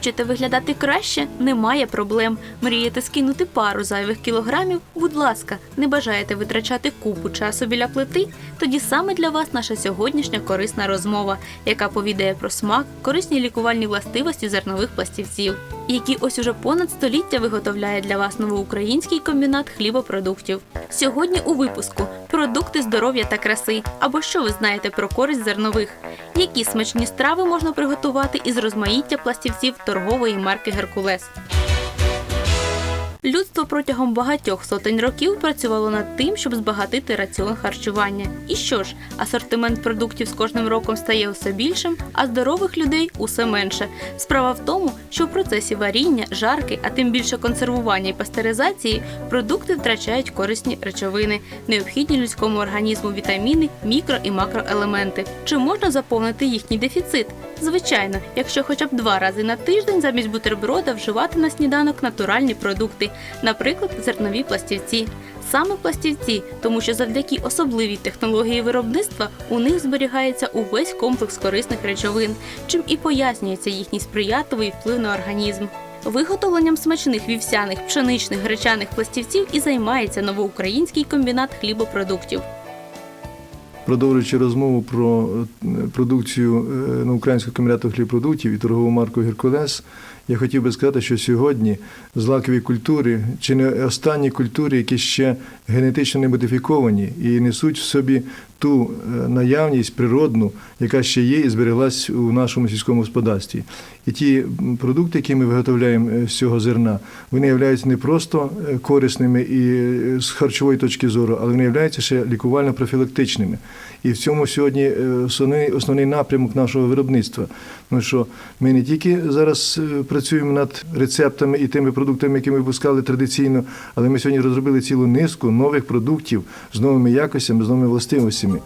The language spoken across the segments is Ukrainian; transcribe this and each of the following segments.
Хочете виглядати краще? Немає проблем. Мрієте скинути пару зайвих кілограмів? Будь ласка, не бажаєте витрачати купу часу біля плити? Тоді саме для вас наша сьогоднішня корисна розмова, яка повідає про смак, корисні лікувальні властивості зернових пластівців, які ось уже понад століття виготовляє для вас новоукраїнський комбінат хлібопродуктів. Сьогодні у випуску продукти здоров'я та краси. Або що ви знаєте про користь зернових? Які смачні страви можна приготувати із розмаїття пластівців торгової марки Геркулес? Людство протягом багатьох сотень років працювало над тим, щоб збагатити раціон харчування. І що ж, асортимент продуктів з кожним роком стає усе більшим, а здорових людей усе менше. Справа в тому, що в процесі варіння, жарки, а тим більше консервування і пастеризації, продукти втрачають корисні речовини, необхідні людському організму вітаміни, мікро і макроелементи. Чи можна заповнити їхній дефіцит? Звичайно, якщо хоча б два рази на тиждень замість бутерброда вживати на сніданок натуральні продукти, наприклад, зернові пластівці. Саме пластівці, тому що завдяки особливій технології виробництва у них зберігається увесь комплекс корисних речовин, чим і пояснюється їхній сприятливий вплив на організм. Виготовленням смачних вівсяних, пшеничних, гречаних пластівців і займається новоукраїнський комбінат хлібопродуктів. Продовжуючи розмову про е, продукцію е, на українського комбінату хлібпродуктів і торгову марку Геркулес, я хотів би сказати, що сьогодні злакові культури чи не останні культури, які ще генетично не модифіковані і несуть в собі ту е, наявність природну, яка ще є і збереглась у нашому сільському господарстві. І ті продукти, які ми виготовляємо е, з цього зерна, вони являються не просто е, корисними і з харчової точки зору, але вони являються ще лікувально-профілактичними. І в цьому сьогодні основний, основний напрямок нашого виробництва. Ну що ми не тільки зараз е, працюємо над рецептами і тими продуктами, які ми випускали традиційно, але ми сьогодні розробили цілу низку нових продуктів з новими якостями, з новими властивостями.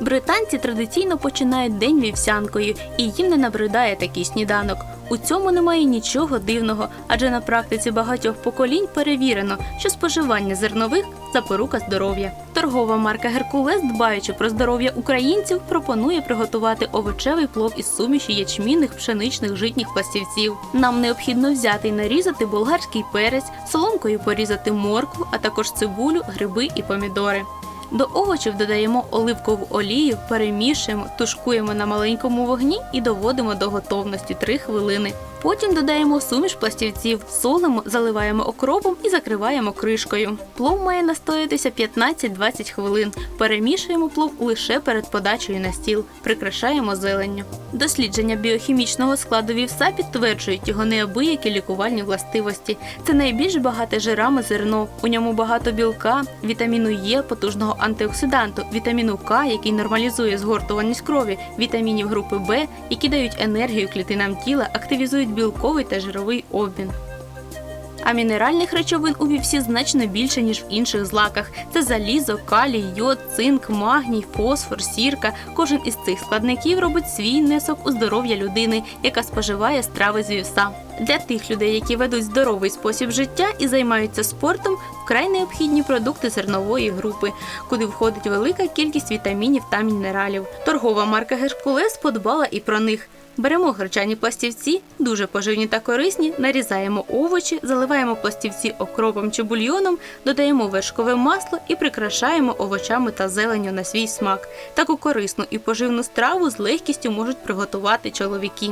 Британці традиційно починають день вівсянкою, і їм не набридає такий сніданок. У цьому немає нічого дивного, адже на практиці багатьох поколінь перевірено, що споживання зернових запорука здоров'я. Торгова марка Геркулес, дбаючи про здоров'я українців, пропонує приготувати овочевий плов із суміші ячмінних, пшеничних, житніх пластівців. Нам необхідно взяти і нарізати болгарський перець, соломкою порізати моркву, а також цибулю, гриби і помідори. До овочів додаємо оливкову олію, перемішуємо, тушкуємо на маленькому вогні і доводимо до готовності 3 хвилини. Потім додаємо суміш пластівців, солимо, заливаємо окропом і закриваємо кришкою. Плов має настоятися 15-20 хвилин. Перемішуємо плов лише перед подачею на стіл, прикрашаємо зеленню. Дослідження біохімічного складу вівса підтверджують його неабиякі лікувальні властивості. Це найбільш багате жирами зерно. У ньому багато білка, вітаміну Е, потужного антиоксиданту, вітаміну К, який нормалізує згортуваність крові, вітамінів групи Б, які дають енергію клітинам тіла, активізують білковий та жировий обмін. А мінеральних речовин у вівсі значно більше, ніж в інших злаках. Це залізо, калій, йод, цинк, магній, фосфор, сірка. Кожен із цих складників робить свій внесок у здоров'я людини, яка споживає страви з вівса. Для тих людей, які ведуть здоровий спосіб життя і займаються спортом, вкрай необхідні продукти зернової групи, куди входить велика кількість вітамінів та мінералів. Торгова марка Геркулес подбала і про них. Беремо гречані пластівці, дуже поживні та корисні, нарізаємо овочі, заливаємо пластівці окропом чи бульйоном, додаємо вершкове масло і прикрашаємо овочами та зеленню на свій смак. Таку корисну і поживну страву з легкістю можуть приготувати чоловіки.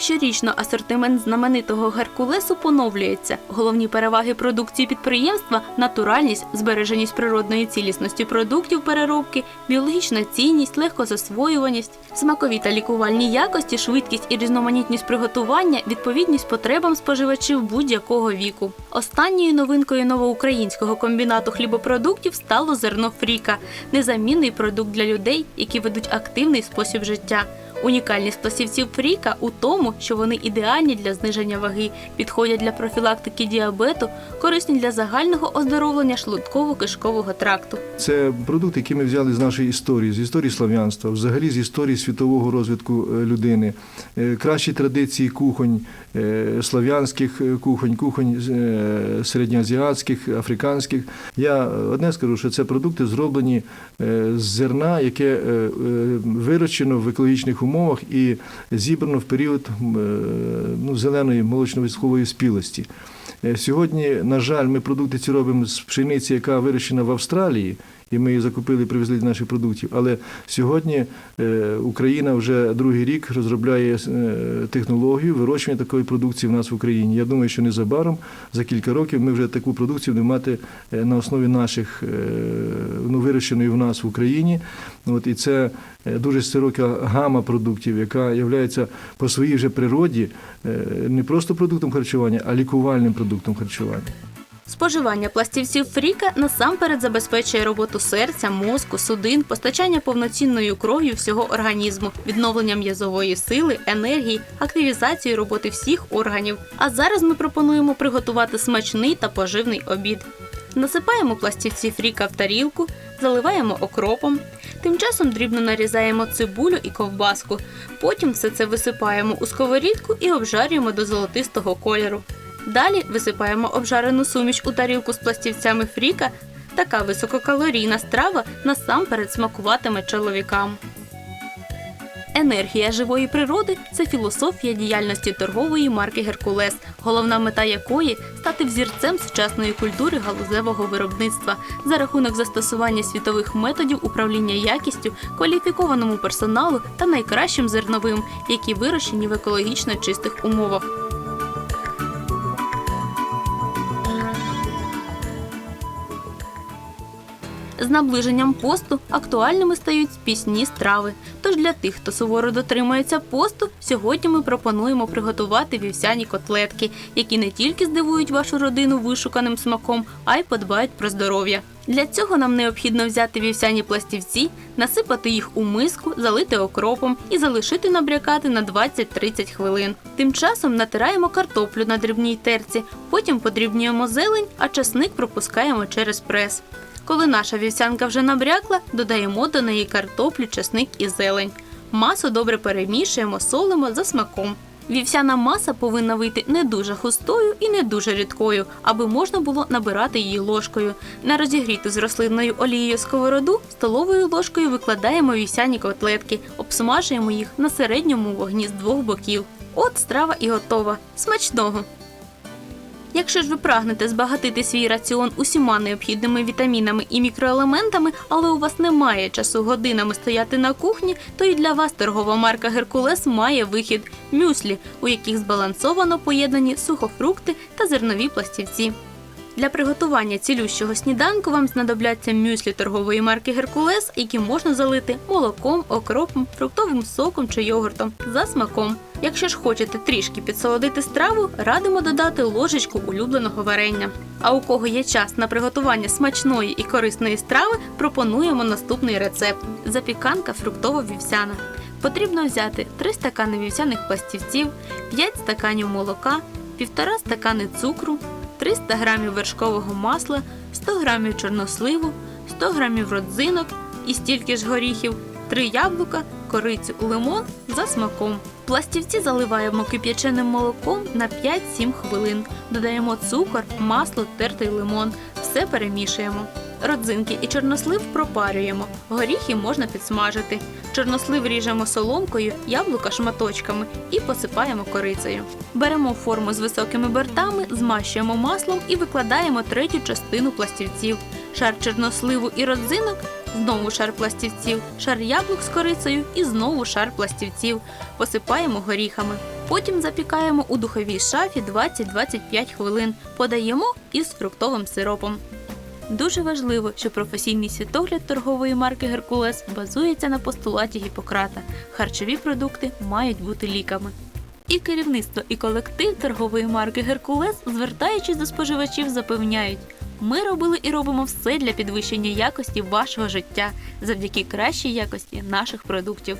Щорічно асортимент знаменитого Геркулесу поновлюється. Головні переваги продукції підприємства натуральність, збереженість природної цілісності продуктів переробки, біологічна цінність, легкозасвоюваність, смакові та лікувальні якості, швидкість і різноманітність приготування, відповідність потребам споживачів будь-якого віку. Останньою новинкою новоукраїнського комбінату хлібопродуктів стало зерно Фріка, незамінний продукт для людей, які ведуть активний спосіб життя. Унікальність пластівців Фріка у тому, що вони ідеальні для зниження ваги, підходять для профілактики діабету, корисні для загального оздоровлення шлунково-кишкового тракту. Це продукт, який ми взяли з нашої історії, з історії слав'янства, взагалі з історії світового розвитку е, людини, Е, кращі традиції кухонь, е, слав'янських е, кухонь, кухонь середньоазіатських, африканських. Я одне скажу, що це продукти зроблені з зерна, яке вирощено в екологічних умовах. Умовах і зібрано в період е, ну, зеленої молочно-військової спілості. Е, Сьогодні, на жаль, ми продукти ці робимо з пшениці, яка вирощена в Австралії, і ми її закупили, привезли до наших продуктів. Але сьогодні е, Україна вже другий рік розробляє е, технологію вирощування такої продукції в нас в Україні. Я думаю, що незабаром за кілька років ми вже таку продукцію будемо мати на основі наших ну, вирощеної в нас в Україні. От і це дуже широка гама продуктів, яка є по своїй вже природі не просто продуктом харчування, а лікувальним продуктом харчування. Споживання пластівців фріка насамперед забезпечує роботу серця, мозку, судин, постачання повноцінною кров'ю всього організму, відновлення м'язової сили, енергії, активізацію роботи всіх органів. А зараз ми пропонуємо приготувати смачний та поживний обід. Насипаємо пластівці фріка в тарілку, заливаємо окропом. Тим часом дрібно нарізаємо цибулю і ковбаску. Потім все це висипаємо у сковорідку і обжарюємо до золотистого кольору. Далі висипаємо обжарену суміш у тарілку з пластівцями фріка. Така висококалорійна страва насамперед смакуватиме чоловікам. Енергія живої природи це філософія діяльності торгової марки Геркулес, головна мета якої стати взірцем сучасної культури галузевого виробництва за рахунок застосування світових методів управління якістю, кваліфікованому персоналу та найкращим зерновим, які вирощені в екологічно чистих умовах. Наближенням посту актуальними стають пісні страви. Тож для тих, хто суворо дотримується посту, сьогодні ми пропонуємо приготувати вівсяні котлетки, які не тільки здивують вашу родину вишуканим смаком, а й подбають про здоров'я. Для цього нам необхідно взяти вівсяні пластівці, насипати їх у миску, залити окропом і залишити набрякати на 20-30 хвилин. Тим часом натираємо картоплю на дрібній терці, потім подрібнюємо зелень, а часник пропускаємо через прес. Коли наша вівсянка вже набрякла, додаємо до неї картоплю, чесник і зелень. Масу добре перемішуємо, солимо за смаком. Вівсяна маса повинна вийти не дуже густою і не дуже рідкою, аби можна було набирати її ложкою. На розігріту з рослинною олією сковороду столовою ложкою викладаємо вівсяні котлетки, обсмажуємо їх на середньому вогні з двох боків. От страва і готова. Смачного! Якщо ж ви прагнете збагатити свій раціон усіма необхідними вітамінами і мікроелементами, але у вас немає часу годинами стояти на кухні, то і для вас торгова марка Геркулес має вихід мюслі, у яких збалансовано поєднані сухофрукти та зернові пластівці. Для приготування цілющого сніданку вам знадобляться мюслі торгової марки Геркулес, які можна залити молоком, окропом, фруктовим соком чи йогуртом за смаком. Якщо ж хочете трішки підсолодити страву, радимо додати ложечку улюбленого варення. А у кого є час на приготування смачної і корисної страви, пропонуємо наступний рецепт: запіканка фруктово-вівсяна. Потрібно взяти 3 стакани вівсяних пластівців, 5 стаканів молока, 1,5 стакани цукру, 300 грамів вершкового масла, 100 грамів чорносливу, 100 грамів родзинок і стільки ж горіхів, 3 яблука, корицю, лимон за смаком. Пластівці заливаємо кип'яченим молоком на 5-7 хвилин. Додаємо цукор, масло, тертий лимон. Все перемішуємо. Родзинки і чорнослив пропарюємо. Горіхи можна підсмажити. Чорнослив ріжемо соломкою, яблука шматочками і посипаємо корицею. Беремо форму з високими бортами, змащуємо маслом і викладаємо третю частину пластівців. Шар чорносливу і родзинок, знову шар пластівців, шар яблук з корицею і знову шар пластівців. Посипаємо горіхами. Потім запікаємо у духовій шафі 20-25 хвилин. Подаємо із фруктовим сиропом. Дуже важливо, що професійний світогляд торгової марки Геркулес базується на постулаті Гіппократа. Харчові продукти мають бути ліками. І керівництво, і колектив торгової марки Геркулес, звертаючись до споживачів, запевняють: ми робили і робимо все для підвищення якості вашого життя завдяки кращій якості наших продуктів.